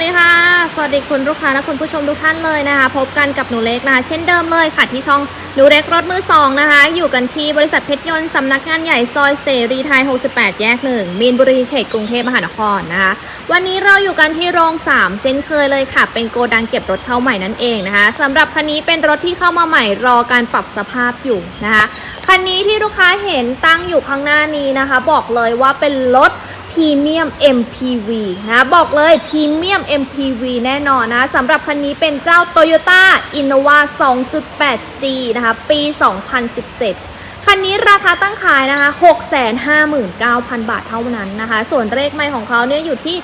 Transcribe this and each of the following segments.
วัสดีค่ะ สวัสดีคุณลูกค้าและคุณผู้ชมทุกท่านเลยนะคะ พบกันกับหนูเล็กนะคะ เช่นเดิมเลยค่ะที่ช่องหนูเล็กรถมือสองนะคะ อยู่กันที่บริษัทเพชรยนต์สำนักงานใหญ่ซอยเสรีไทย 68 แยกหนึ่งมีนบุรีเขตกรุงเทพมหานครนะคะ วันนี้เราอยู่กันที่โรง 3 เช่นเคยเลยค่ะ เป็นโกดังเก็บรถเข้าใหม่นั่นเองนะคะสำหรับคันนี้เป็นรถที่เข้ามาใหม่รอการปรับสภาพอยู่นะคะคันนี้ที่ลูกค้าเห็นตั้งอยู่ข้างหน้านี้นะคะ บอกเลยว่าเป็นรถ พรีเมียม MPV นะบอกเลยพรีเมียม MPV แน่นอนนะสำหรับคันนี้เป็นเจ้า Toyota Innova 2.8G นะคะปี 2017คันนี้ราคาตั้งขายนะคะ 659,000 บาทเท่านั้นนะคะ ส่วนเลขไม่ของเขาเนี่ยอยู่ที่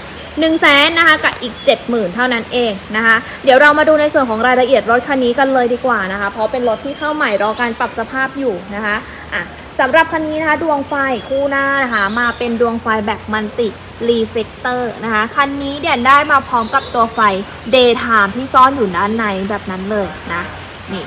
1แสนนะคะกับอีก 70,000 เท่านั้นเองนะคะ เดี๋ยวเรามาดูในส่วนของรายละเอียดรถคันนี้กันเลยดีกว่านะคะ เพราะเป็นรถที่เข้าใหม่รอการปรับสภาพอยู่นะคะอะ สำหรับคันนี้นะคะดวงไฟคู่หน้านะคะมาเป็นดวงไฟแบบมันติรีเฟกเตอร์นะคะคันนี้เด่นได้มาพร้อมกับตัวไฟ Daytime ที่ซ่อนอยู่ด้านในแบบนั้นเลยนะนี่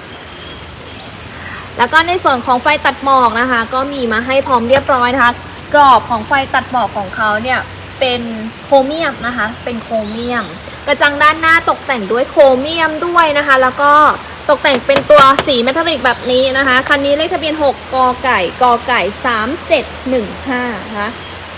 แล้วก็ในส่วนของไฟตัดหมอกนะคะ ก็มีมาให้พร้อมเรียบร้อยนะคะ กรอบของไฟตัดหมอกของเขาเนี่ยเป็นโครเมียมนะคะ เป็นโครเมียม กระจังด้านหน้าตกแต่งด้วยโครเมียมด้วยนะคะ แล้วก็ ตกแต่งเป็นตัวสีเมทัลลิกแบบนี้นะคะ คันนี้เลขทะเบียน 6กอไก่กอไก่ 3715 นะคะ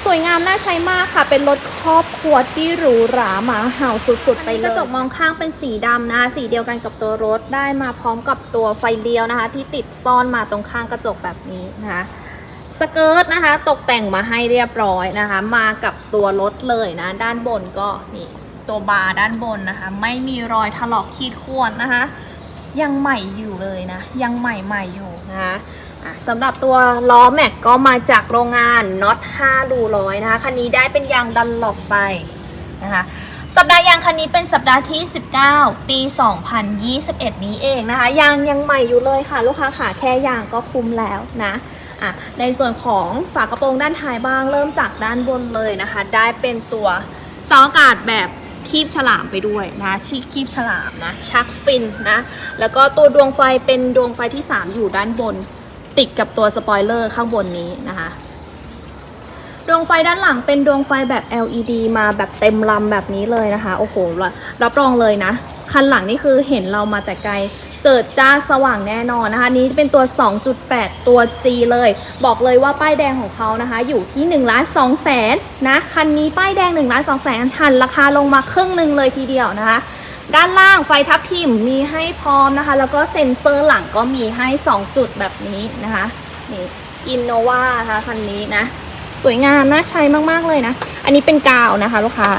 สวยงามน่าใช้มากค่ะ เป็นรถครอบครัวที่หรูหราหมาเห่าสุดๆ ไปเลยกระจกมองข้างเป็นสีดำนะคะ สีเดียวกันกับตัวรถได้มาพร้อมกับตัวไฟเลี้ยวนะคะ ที่ติดซ่อนมาตรงข้างกระจกแบบนี้นะคะสเกิร์ตนะคะ ตกแต่งมาให้เรียบร้อยนะคะ มากับตัวรถเลยนะ ด้านบนก็นี่ตัวบาร์ด้านบนนะคะ ไม่มีรอยถลอกขีดข่วนนะคะ ยังใหม่อยู่เลยนะ ยังใหม่ใหม่อยู่นะคะสำหรับตัวล้อแม็กก็มาจากโรงงานน็อต5รูร้อยนะคะคันนี้ได้เป็นยางดันหลบไปนะคะสัปดาห์ยางคันนี้เป็นสัปดาห์ที่ 19 ปี 2021 นี้เองนะคะ ยางยังใหม่อยู่เลยค่ะ ลูกค้าขาแค่ยางก็คุ้มแล้วนะอะในส่วนของฝากระโปรงด้านท้ายบ้างเริ่มจากด้านบนเลยนะคะ ได้เป็นตัวเสาอากาศแบบ คีบฉลามไปด้วยนะชีคีบฉลามนะชักฟินนะ แล้วก็ตัวดวงไฟเป็นดวงไฟที่ 3 อยู่ด้านบน ติดกับตัวสปอยเลอร์ข้างบนนี้นะคะดวงไฟด้านหลังเป็นดวงไฟแบบ LED มาแบบเต็มลำแบบนี้เลยนะคะ โอ้โห รับรองเลยนะ คันหลังนี่คือเห็นเรามาแต่ไกล เจิดจ้าสว่างแน่นอนนะคะนี้เป็นตัว 2.8 ตัว G เลย บอกเลยว่าป้ายแดงของเขานะคะ อยู่ที่1ล้าน2แสนนะคันนี้ป้ายแดง1ล้าน2แสนหันราคาลงมาครึ่งหนึ่งเลยทีเดียวนะคะ ด้านล่างไฟทับทิมมีให้พร้อมนะคะ แล้วก็เซ็นเซอร์หลังก็มีให้ 2 จุดแบบนี้นะคะนี่อินโนวานะคะคันนี้นะ สวยงามน่าใช้มากๆเลยนะ อันนี้เป็นกาวนะคะลูกค้า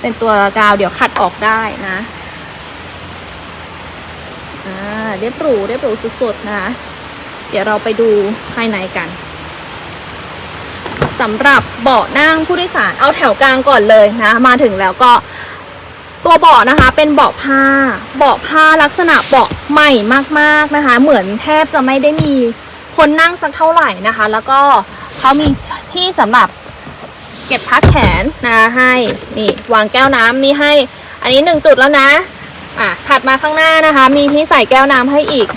เป็นตัวกาวเดี๋ยวขัดออกได้นะ อ่าเรียบหรูเรียบหรูสุดๆนะคะเดี๋ยวเราไปดูภายในกันสำหรับเบาะนั่งผู้โดยสารเอาแถวกลางก่อนเลยนะ มาถึงแล้วก็ตัวเบาะนะคะเป็นเบาะผ้า เบาะผ้าลักษณะเบาะใหม่มากๆนะคะ เหมือนแทบจะไม่ได้มีคนนั่งสักเท่าไหร่นะคะ แล้วก็เขามีที่สำหรับเก็บพักแขนนะให้นี่วางแก้วน้ำมีให้ อันนี้หนึ่งจุดแล้วนะ อะถัดมาข้างหน้านะคะ มีที่ใส่แก้วน้ำให้อีก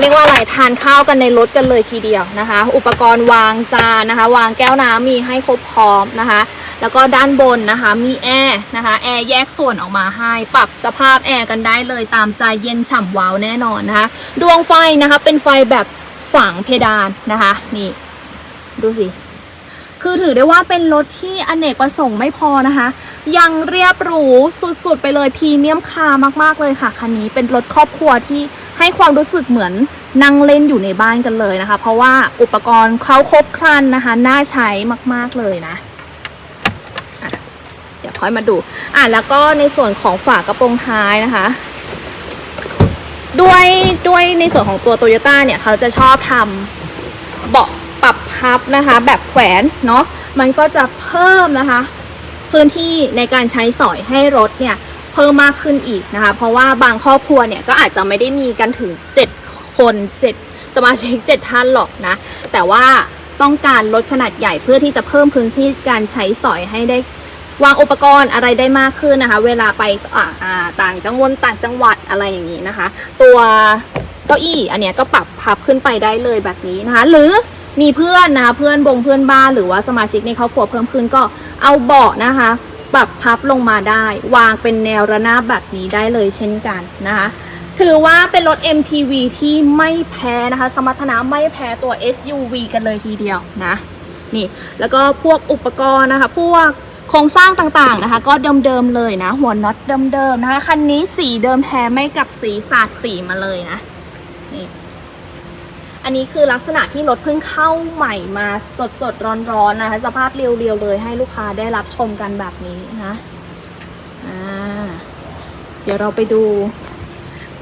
เรียกว่าอะไรทานข้าวกันในรถกันเลยทีเดียวนะคะ อุปกรณ์วางจานนะคะ วางแก้วน้ำมีให้ครบพร้อมนะคะ แล้วก็ด้านบนนะคะมีแอร์นะคะแอร์แยกส่วนออกมาให้ปรับสภาพแอร์กันได้เลยตามใจเย็นฉ่ำว้าวแน่นอนนะคะ ดวงไฟนะคะเป็นไฟแบบฝังเพดานนะคะ นี่ ดูสิ คือถือได้ว่าเป็นรถที่อเนกประสงค์ไม่พอนะคะ ยังเรียบหรูสุดๆ ไปเลยพรีเมียมคาร์มากๆเลยค่ะ คันนี้เป็นรถครอบครัวที่ให้ความรู้สึกเหมือนนั่งเล่นอยู่ในบ้านกันเลยนะคะ เพราะว่าอุปกรณ์เขาครบครันนะคะ น่าใช้มากๆเลยนะอะเดี๋ยวค่อยมาดู อะแล้วก็ในส่วนของฝากระโปรงท้ายนะคะด้วยด้วยในส่วนของตัวโตโยต้าเนี่ยเขาจะชอบทำเบาะ ปรับพับนะคะ แบบแขวนเนาะมันก็จะเพิ่มนะคะ พื้นที่ในการใช้สอยให้รถเนี่ยเพิ่มมากขึ้นอีกนะคะ เพราะว่าบางครอบครัวเนี่ยก็อาจจะไม่ได้มีกันถึง 7 คน 7 สมาชิก 7 ท่านหรอกนะ แต่ว่าต้องการรถขนาดใหญ่เพื่อที่จะเพิ่มพื้นที่การใช้สอยให้ได้วางอุปกรณ์อะไรได้มากขึ้นนะคะ เวลาไปต่างจังหวัดต่างจังหวัดอะไรอย่างนี้นะคะ ตัวเก้าอี้อันเนี้ยก็ปรับพับขึ้นไปได้เลยแบบนี้นะคะ หรือ มีเพื่อนนะคะเพื่อนบงเพื่อนบ้านหรือว่าสมาชิกในครอบครัวเพิ่มขึ้นก็เอาเบาะนะคะปรับพับลงมาได้ วางเป็นแนวระนาบแบบนี้ได้เลยเช่นกันนะคะถือว่าเป็นรถ MPV ที่ไม่แพ้นะคะ สมรรถนะไม่แพ้ตัว SUV กันเลยทีเดียวนะนี่แล้วก็พวกอุปกรณ์นะคะ พวกโครงสร้างต่างๆนะคะ ก็เดิมๆเลยนะ หัวน็อตเดิมๆนะคะคันนี้สีเดิมแท้ไม่กับสีสาดสีมาเลยนะนี่ อันนี้คือลักษณะที่รถเพิ่งเข้าใหม่มาสดๆร้อนๆนะคะ สภาพเรียวๆเลยให้ลูกค้าได้รับชมกันแบบนี้นะอ่าเดี๋ยวเราไปดู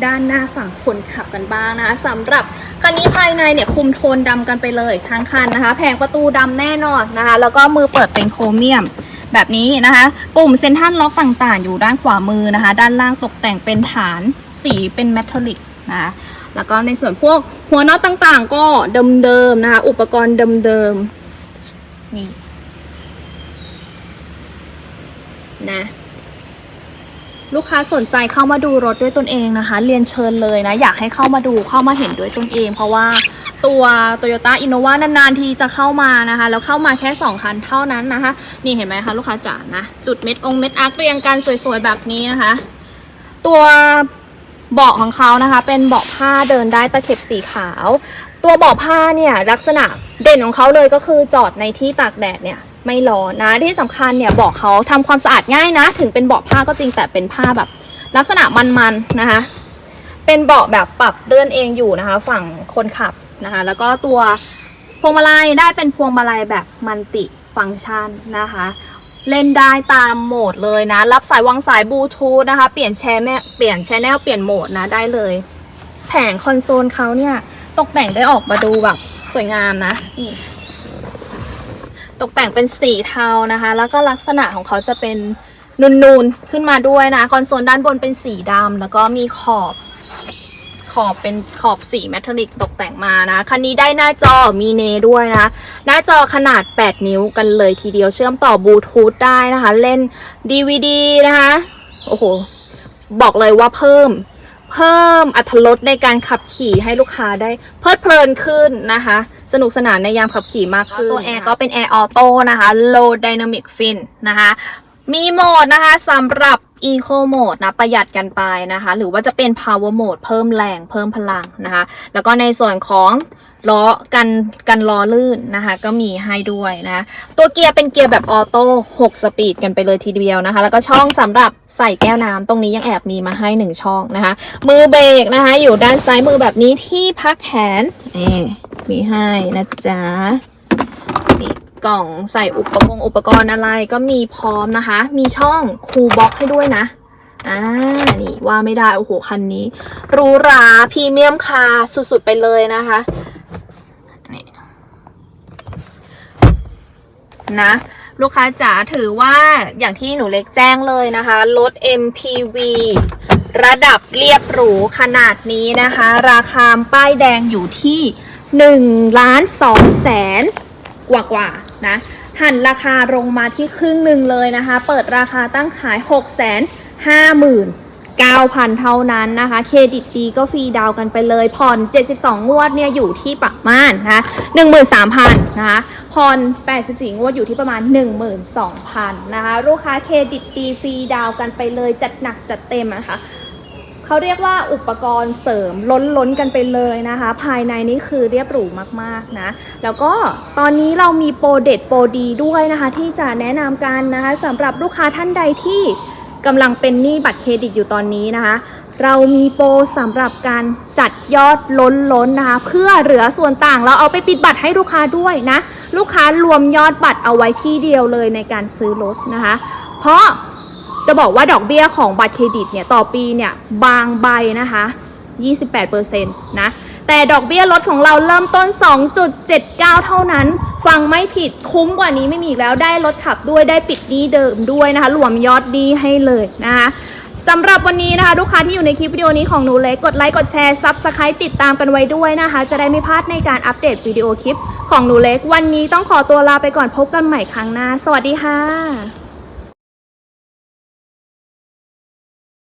ด้านหน้าฝั่งคนขับกันบ้างนะคะสำหรับคันนี้ภายในเนี่ยคุมโทนดำกันไปเลยทั้งคันนะคะ แผงประตูดำแน่นอนนะคะ แล้วก็มือเปิดเป็นโครเมียมแบบนี้นะคะ ปุ่มเซนทรัลล็อกต่างๆ อยู่ด้านขวามือนะคะ ด้านล่างตกแต่งเป็นฐานสีเป็นเมทัลลิก นะคะแล้วก็ในส่วนพวกหัวน็อตต่างๆ ก็เดิมๆนะคะ อุปกรณ์เดิมๆนี่นะลูกค้าสนใจเข้ามาดูรถด้วยตนเองนะคะ เรียนเชิญเลยนะ อยากให้เข้ามาดูเข้ามาเห็นด้วยตนเอง เพราะว่าตัว Toyota Innova นานๆ ทีจะเข้ามานะคะ แล้วเข้ามาแค่ 2 คันเท่านั้นนะคะ นี่เห็นไหมคะลูกค้าจ๋านะ จุดเม็ดองเม็ดอาร์เรียงกันสวยๆ แบบนี้นะคะ ตัว เบาะของเขานะคะ เป็นเบาะผ้าเดินได้ตะเข็บสีขาว ตัวเบาะผ้าเนี่ยลักษณะเด่นของเขาเลยก็คือจอดในที่ตากแดดเนี่ยไม่ร้อนนะที่สำคัญเนี่ยเบาะเขาทำความสะอาดง่ายนะ ถึงเป็นเบาะผ้าก็จริงแต่เป็นผ้าแบบ ลักษณะมันๆนะคะ เป็นเบาะแบบปรับเลื่อนเองอยู่นะคะ ฝั่งคนขับนะคะ แล้วก็ตัวพวงมาลัยได้เป็นพวงมาลัยแบบมัลติฟังก์ชันนะคะ เล่นได้ตามโหมดเลยนะ รับสายวางสายบลูทูธนะคะ เปลี่ยนแชร์แม่เปลี่ยนแชแนลเปลี่ยนโหมดนะได้เลย แผงคอนโซลเขาเนี่ยตกแต่งได้ออกมาดูแบบสวยงามนะนี่ตกแต่งเป็นสีเทานะคะ แล้วก็ลักษณะของเขาจะเป็นนูนๆ ขึ้นมาด้วยนะ คอนโซลด้านบนเป็นสีดำแล้วก็มีขอบ ขอบเป็นขอบสีเมทัลลิกตกแต่งมานะ คันนี้ได้หน้าจอมีเนด้วยนะ หน้าจอขนาด 8 นิ้วกันเลยทีเดียวเชื่อมต่อบลูทูธได้นะคะ เล่น DVD นะคะ โอ้โห บอกเลยว่าเพิ่มเพิ่มอัตรสในการขับขี่ให้ลูกค้าได้เพลิดเพลินขึ้นนะคะ สนุกสนานในยามขับขี่มากขึ้น ตัวแอร์ก็เป็นแอร์ออโต้นะคะ low dynamic fin นะคะ มีโหมดนะคะสำหรับ Eco Mode นะประหยัดกันไปนะคะ หรือว่าจะเป็น Power Mode เพิ่มแรงเพิ่มพลังนะคะ แล้วก็ในส่วนของล้อกันกันล้อลื่นนะคะ ก็มีให้ด้วยนะ ตัวเกียร์เป็นเกียร์แบบออโต้6สปีดกันไปเลยทีเดียวนะคะ แล้วก็ช่องสำหรับใส่แก้วน้ำตรงนี้ยังแอบมีมาให้ 1 ช่องนะคะ มือเบรกนะคะ อยู่ด้านซ้ายมือแบบนี้ที่พักแขนนี่มีให้นะจ๊ะ กล่องใส่อุปกรณ์อุปกรณ์อะไรก็มีพร้อมนะคะ มีช่องคูลบ็อกให้ด้วยนะอ่านี่ว่าไม่ได้ โอ้โห คันนี้หรูหราพรีเมียมคาร์สุดๆไปเลยนะคะนี่นะลูกค้าจ๋าถือว่าอย่างที่หนูเล็กแจ้งเลยนะคะรถ MPV ระดับเรียบหรูขนาดนี้นะคะ ราคาป้ายแดงอยู่ที่1ล้าน2แสนกว่ากว่า นะหันราคาลงมาที่ครึ่งหนึ่งเลยนะคะ เปิดราคาตั้งขาย 6 5 5 0 0 9,000 เท่านั้นนะคะ เครดิตดีก็ฟรีดาวกันไปเลย ผ่อน 72 งวดเนี่ยอยู่ที่ประมาณนะคะ13,000นะคะผ่อน 84 งวดอยู่ที่ประมาณ 12,000นะคะ ลูกค้าเครดิตดีฟรีดาวกันไปเลย จัดหนักจัดเต็มนะคะ เขาเรียกว่าอุปกรณ์เสริมล้นล้นกันไปเลยนะคะ ภายในนี่คือเรียบหรูมากๆนะ แล้วก็ตอนนี้เรามีโปรเด็ดโปรดีด้วยนะคะ ที่จะแนะนำกันนะคะสำหรับลูกค้าท่านใดที่กำลังเป็นหนี้บัตรเครดิตอยู่ตอนนี้นะคะ เรามีโปรสำหรับการจัดยอดล้นล้นนะคะ เพื่อเหลือส่วนต่างเราเอาไปปิดบัตรให้ลูกค้าด้วยนะ ลูกค้ารวมยอดบัตรเอาไว้ที่เดียวเลยในการซื้อรถนะคะ เพราะ จะบอกว่าดอกเบี้ยของบัตรเครดิตเนี่ยต่อปีเนี่ยบางใบนะคะ 28%นะ แต่ดอกเบี้ยลดของเราเริ่มต้น 2.79 เท่านั้น ฟังไม่ผิดคุ้มกว่านี้ไม่มีอีกแล้วได้รถขับด้วยได้ปิดหนี้เดิมด้วยนะคะ รวมยอดดีให้เลยนะคะสำหรับวันนี้นะคะ ลูกค้าที่อยู่ในคลิปวิดีโอนี้ของหนูเล็กกดไลค์กดแชร์ซับสไครต์ติดตามกันไว้ด้วยนะคะ จะได้ไม่พลาดในการอัปเดตวิดีโอคลิปของหนูเล็ก วันนี้ต้องขอตัวลาไปก่อนพบกันใหม่ครั้งหน้า สวัสดีค่ะ